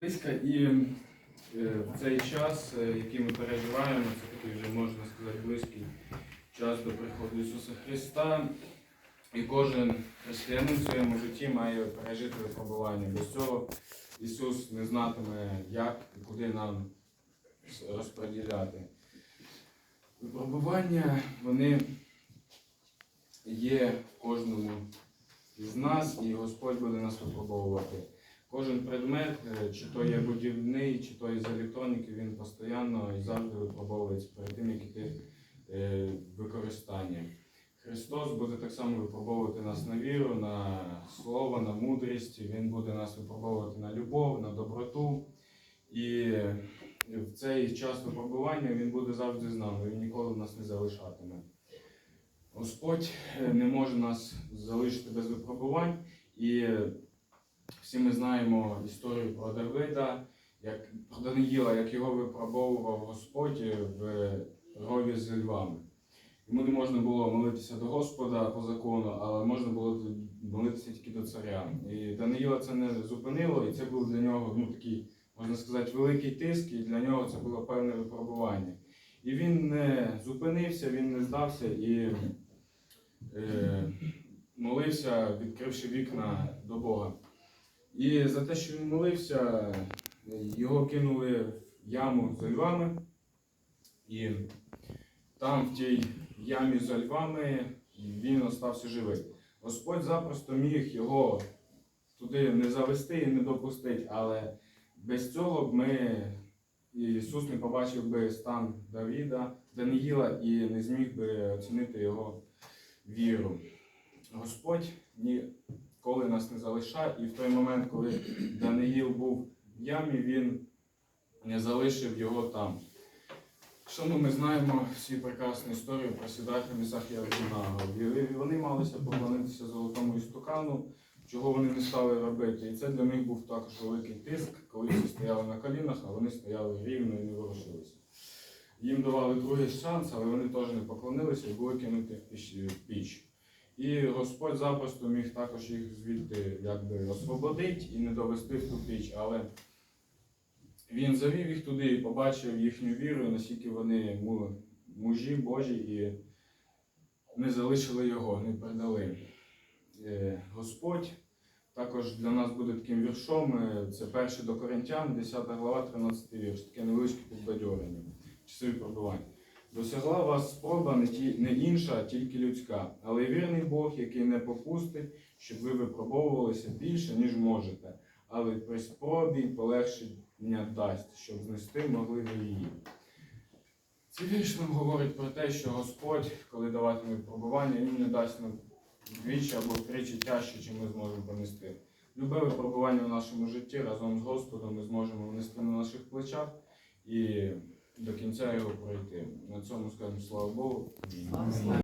І е, в цей час, е, який ми переживаємо, це такий вже можна сказати близький час до приходу Ісуса Христа. І кожен християнин в своєму житті має пережити випробування. Без цього Ісус не знатиме, як і куди нам розподіляти. Випробування, вони є в кожному із нас, і Господь буде нас випробовувати. Кожен предмет, е, чи то є будівний, чи то із електроніки, він постійно і завжди випробовується перед тим, як іти е, використання. Христос буде так само випробовувати нас на віру, на слово, на мудрість. Він буде нас випробовувати на любов, на доброту. І в цей час випробування він буде завжди з нами, він ніколи нас не залишатиме. Господь е, не може нас залишити без випробувань. І всі ми знаємо історію про Давида, як про Даниїла, як його випробовував Господь в рові з львами. Йому не можна було молитися до Господа по закону, але можна було молитися тільки до царя. І Даниїла це не зупинило, і це був для нього ну, такий, можна сказати, великий тиск, і для нього це було певне випробування. І він не зупинився, він не здався і е, молився, відкривши вікна до Бога. І за те, що він молився, його кинули в яму з львами. І там, в тій ямі з львами, він остався живий. Господь запросто міг його туди не завести і не допустити, але без цього б ми, Ісус не побачив би стан Давіда, Даниїла і не зміг би оцінити його віру. Господь ніколи нас не залишає, і в той момент, коли Даниїл був в ямі, він не залишив його там. Що ну, ми знаємо всі прекрасну історію про сідати Місах і Авдінаго. Вони малися поклонитися золотому істукану, чого вони не стали робити. І це для них був також великий тиск, коли всі стояли на колінах, а вони стояли рівно і не ворушилися. Їм давали другий шанс, але вони теж не поклонилися і були кинуті піч- в піч. І Господь запросто міг також їх звідти якби освободити і не довести в ту піч. Але він завів їх туди і побачив їхню віру, наскільки вони мужі Божі і не залишили його, не передали. Е, Господь також для нас буде таким віршом. е, Це перший до Коринтян, 10 глава, 13 вірш, таке невеличке підбадьорення, часові пробування. Досягла вас спроба не, інша, а тільки людська, але вірний Бог, який не попустить, щоб ви випробовувалися більше, ніж можете, але при спробі полегшення дасть, щоб знести могли ви її. Цей вірш нам говорить про те, що Господь, коли даватиме випробування, Він не дасть нам вдвічі або втричі тяжче, чим ми зможемо понести. Любе випробування в нашому житті разом з Господом ми зможемо внести на наших плечах і до кінця його пройти. На цьому скажемо слава Богу.